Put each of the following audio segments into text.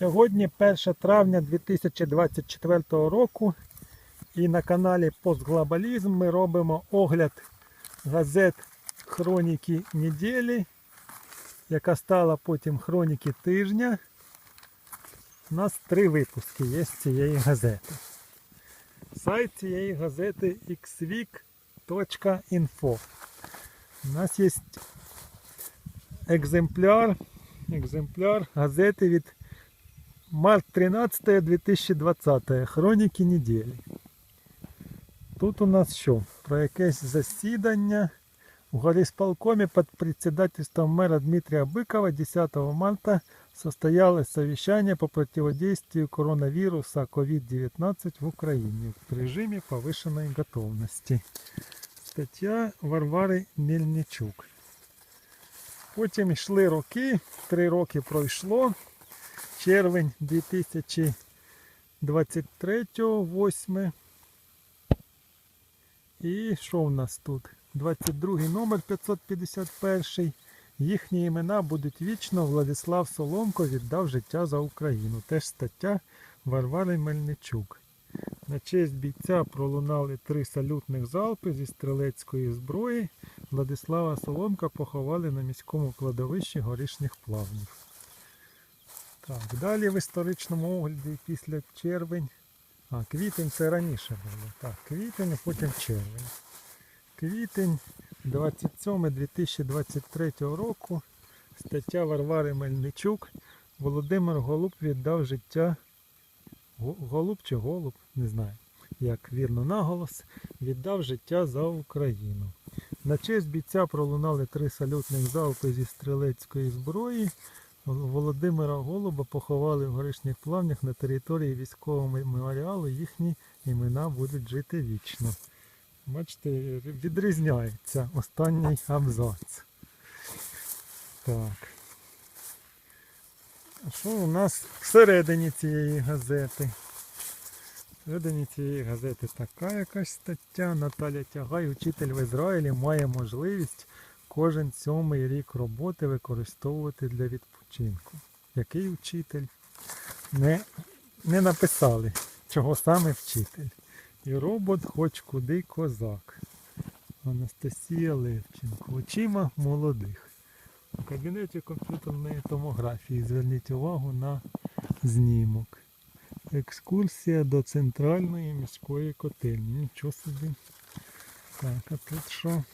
Сьогодні 1 травня 2024 року і на каналі Постглобалізм ми робимо огляд газет Хроніки неділі, яка стала потім Хроніки тижня. У нас три випуски є з цієї газети. Сайт цієї газети xweek.info. У нас є екземпляр, екземпляр газети від март 13 2020 Хроніки неділі. Тут у нас що? Про якесь засідання в горисполкоме под председательством мэра Дмитрия Быкова 10 марта состоялось совещание по противодействию коронавируса COVID-19 в Украине в режиме повышенной готовности. Стаття Варвари Мельничук. Потім йшли роки, три роки пройшло. Червень 2023, 8. І що в нас тут? 22 номер 551. Їхні імена будуть вічно. Владислав Соломко віддав життя за Україну. Теж стаття Варвари Мельничук. На честь бійця пролунали три салютних залпи зі стрілецької зброї. Владислава Соломка поховали на міському кладовищі горішніх плавнів. Так, далі в історичному огляді після червень. А, квітень це раніше було. Так, квітень, а потім червень. Квітень 27 2023 року. Стаття Варвари Мельничук. Володимир Голуб віддав життя. Голуб чи голуб, не знаю, як вірно наголос, віддав життя за Україну. На честь бійця пролунали три салютних залпи зі стрілецької зброї. Володимира Голуба поховали в горішніх плавнях на території військового меморіалу. Їхні імена будуть жити вічно. Бачите, відрізняється останній абзац. Так. А що у нас всередині цієї газети? Всередині цієї газети така якась стаття. Наталя Тягай, учитель в Ізраїлі, має можливість кожен сьомий рік роботи використовувати для відпочинку. Який учитель? Не, не написали, чого саме вчитель. І робот хоч куди козак. Анастасія Левченко. Очима молодих. У кабінеті комп'ютерної томографії зверніть увагу на знімок. Екскурсія до центральної міської котельні. Нічого собі. Так, а тут що?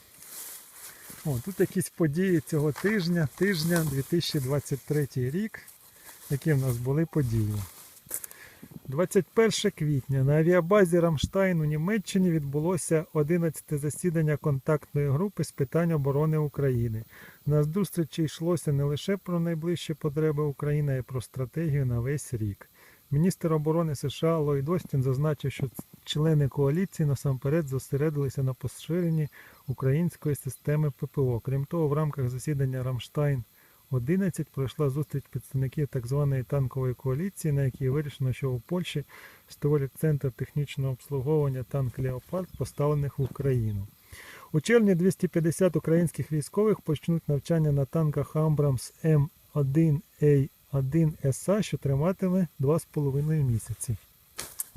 О, тут якісь події цього тижня, тижня 2023 рік. Які в нас були події. 21 квітня на авіабазі Рамштайн у Німеччині відбулося 11 засідання контактної групи з питань оборони України. На зустрічі йшлося не лише про найближчі потреби України, а й про стратегію на весь рік. Міністр оборони США Ллойд Остін зазначив, що члени коаліції насамперед зосередилися на поширенні української системи ППО. Крім того, в рамках засідання Рамштайн 11 пройшла зустріч представників так званої танкової коаліції, на якій вирішено, що у Польщі створять центр технічного обслуговування танк Леопард, поставлених в Україну. У червні 250 українських військових почнуть навчання на танках Амбрамс М1А1 СА, що триватиме 2,5 місяці.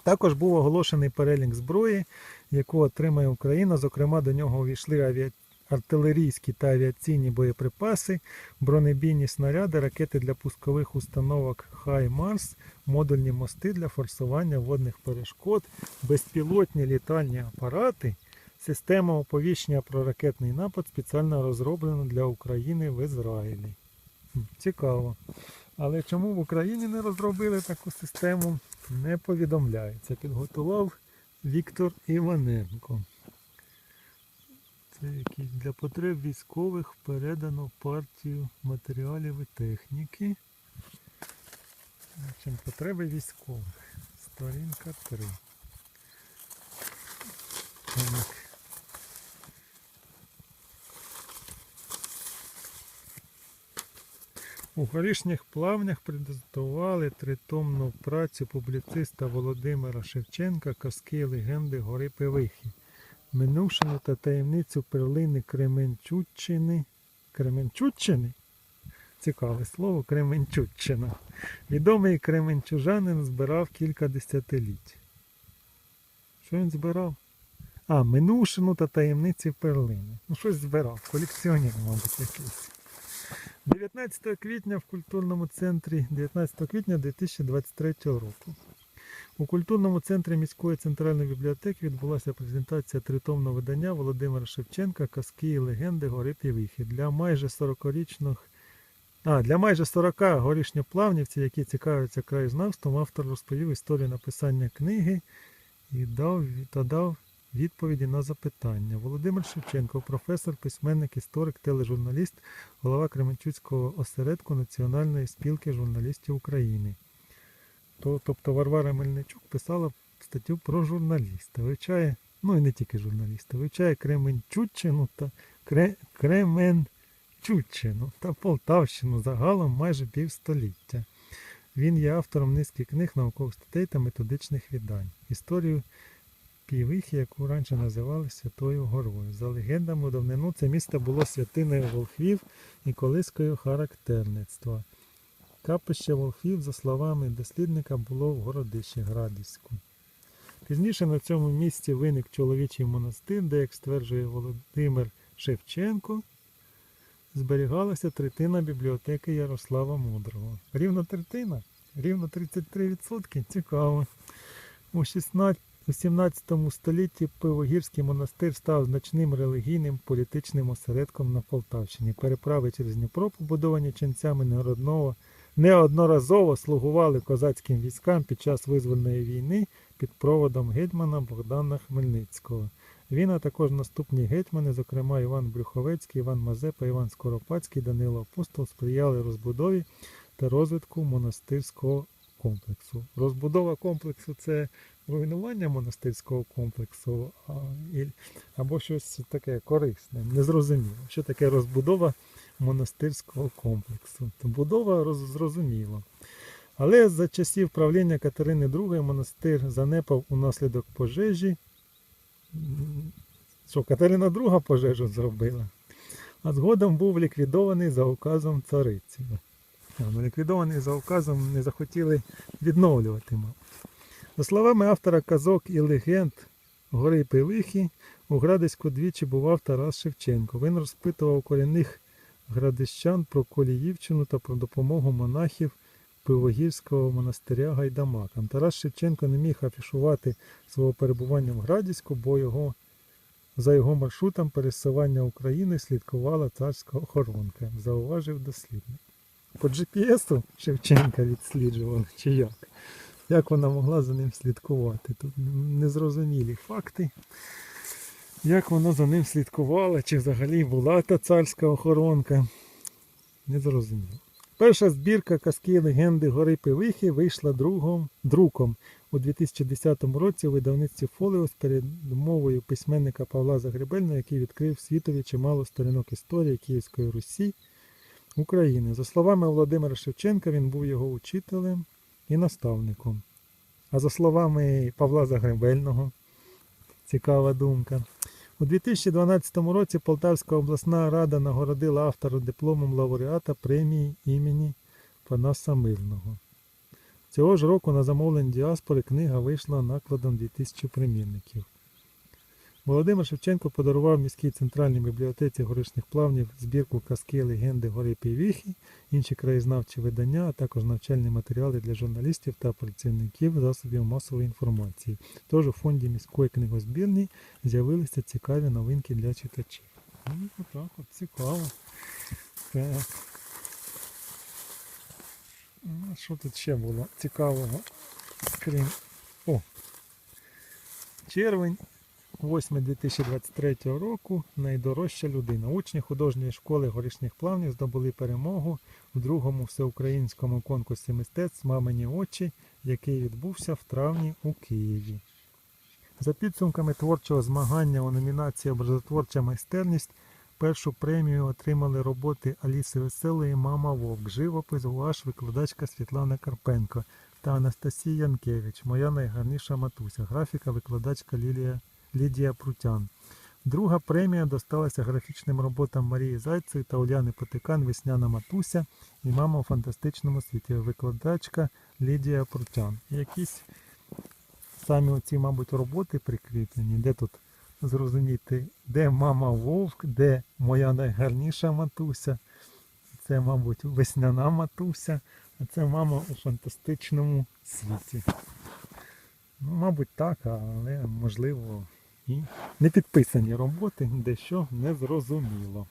Також був оголошений перелік зброї, яку отримає Україна. Зокрема, до нього увійшли артилерійські та авіаційні боєприпаси, бронебійні снаряди, ракети для пускових установок Хай Марс, модульні мости для форсування водних перешкод, безпілотні літальні апарати. Система оповіщення про ракетний напад спеціально розроблена для України в Ізраїлі. Цікаво. Але чому в Україні не розробили таку систему, не повідомляється. Підготував Віктор Іваненко. Це якісь для потреб військових передано партію матеріалів і техніки. Общем, потреби військових. Сторінка 3. Так. У горішніх плавнях презентували тритомну працю публіциста Володимира Шевченка Казки легенди Гори Пивихи. Минувшину та таємницю перлини Кременчуччини. Кременчуччини? цікаве слово Кременчуччина. Відомий кременчужанин збирав кілька десятиліть. Що він збирав? А, минувшину та таємниці перлини. Ну, щось збирав, колекціонер, мабуть, якийсь. 19 квітня в культурному центрі 19 квітня 2023 року. У культурному центрі міської центральної бібліотеки відбулася презентація тритомного видання Володимира Шевченка Казки і легенди Гори Півихи для майже 40-річних а, для майже 40 горішньоплавнівців, які цікавляться краєзнавством, автор розповів історію написання книги і дав, та дав відповіді на запитання. Володимир Шевченко, професор, письменник, історик, тележурналіст, голова Кременчуцького осередку Національної спілки журналістів України. То, тобто Варвара Мельничук писала статтю про журналіста. Вивчає, ну і не тільки журналіста, вивчає Кременчуччину та Кре, Кременчуччину та Полтавщину загалом майже півстоліття. Він є автором низки книг, наукових статей та методичних віддань. Історію Півихи, яку раніше називали Святою Горою. За легендами давнину це місто було святиною волхвів і колискою характерництва. Капище волхвів, за словами дослідника, було в городищі Градівську. Пізніше на цьому місці виник чоловічий монастир, де, як стверджує Володимир Шевченко, зберігалася третина бібліотеки Ярослава Мудрого. Рівно третина? Рівно 33%? Цікаво. У 16 у 17 столітті Пивогірський монастир став значним релігійним політичним осередком на Полтавщині. Переправи через Дніпро, побудовані ченцями неодного, неодноразово слугували козацьким військам під час визвольної війни під проводом гетьмана Богдана Хмельницького. Він, а також наступні гетьмани, зокрема Іван Брюховецький, Іван Мазепа, Іван Скоропадський, Данило Апостол, сприяли розбудові та розвитку монастирського комплексу. Розбудова комплексу це руйнування монастирського комплексу або щось таке корисне, незрозуміло. Що таке розбудова монастирського комплексу? Будова роз, зрозуміла. Але за часів правління Катерини II монастир занепав унаслідок пожежі. Що Катерина II пожежу зробила, а згодом був ліквідований за указом цариці. Ну, ліквідований за указом не захотіли відновлювати. За словами автора казок і легенд Гори Пивихи, у Градиську двічі бував Тарас Шевченко. Він розпитував корінних градищан про Коліївщину та про допомогу монахів Пивогірського монастиря Гайдамакам. Тарас Шевченко не міг афішувати свого перебування в Градіську, бо його, за його маршрутом пересування України слідкувала царська охоронка, зауважив дослідник. По GPS Шевченка відсліджували, чи як? Як вона могла за ним слідкувати? Тут незрозумілі факти. Як вона за ним слідкувала, чи взагалі була та царська охоронка? Незрозуміло. Перша збірка казки легенди Гори Пивихи вийшла другом, друком у 2010 році у видавництві Фоліус перед мовою письменника Павла Загребельного, який відкрив світові чимало сторінок історії Київської Русі України. За словами Володимира Шевченка, він був його учителем і наставником. А за словами Павла Загребельного, цікава думка. У 2012 році Полтавська обласна рада нагородила автора дипломом лауреата премії імені Панаса Мирного. Цього ж року на замовлення діаспори книга вийшла накладом 2000 примірників. Володимир Шевченко подарував міській центральній бібліотеці горішніх плавнів збірку казки легенди Гори Півіхи, інші краєзнавчі видання, а також навчальні матеріали для журналістів та працівників засобів масової інформації. Тож у фонді міської книгозбірні з'явилися цікаві новинки для читачів. Ну, отак от, цікаво. Так. Ну, Що тут ще було цікавого? Крім. О! Червень 8 2023 року найдорожча людина. Учні художньої школи горішніх плавнів здобули перемогу у другому всеукраїнському конкурсі мистецтв Мамині очі, який відбувся в травні у Києві. За підсумками творчого змагання у номінації Образотворча майстерність першу премію отримали роботи Аліси Веселої Мама Вовк, живопис, гуаш, викладачка Світлана Карпенко та Анастасія Янкевич, моя найгарніша матуся, графіка, викладачка Лілія Лідія Прутян. Друга премія досталася графічним роботам Марії Зайцевої та Уляни Потикан Весняна Матуся і мама у фантастичному світі. Викладачка Лідія Прутян. Якісь самі оці, мабуть, роботи прикріплені, де тут зрозуміти, де мама вовк, де моя найгарніша матуся. Це, мабуть, весняна матуся, а це мама у фантастичному світі. Ну, мабуть, так, але можливо і непідписані роботи, дещо не зрозуміло.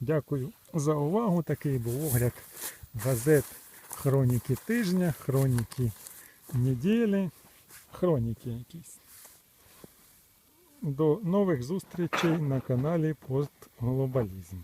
Дякую за увагу. Такий був огляд газет Хроніки тижня, Хроніки неділі, хроніки якісь. До нових зустрічей на каналі Постглобалізм.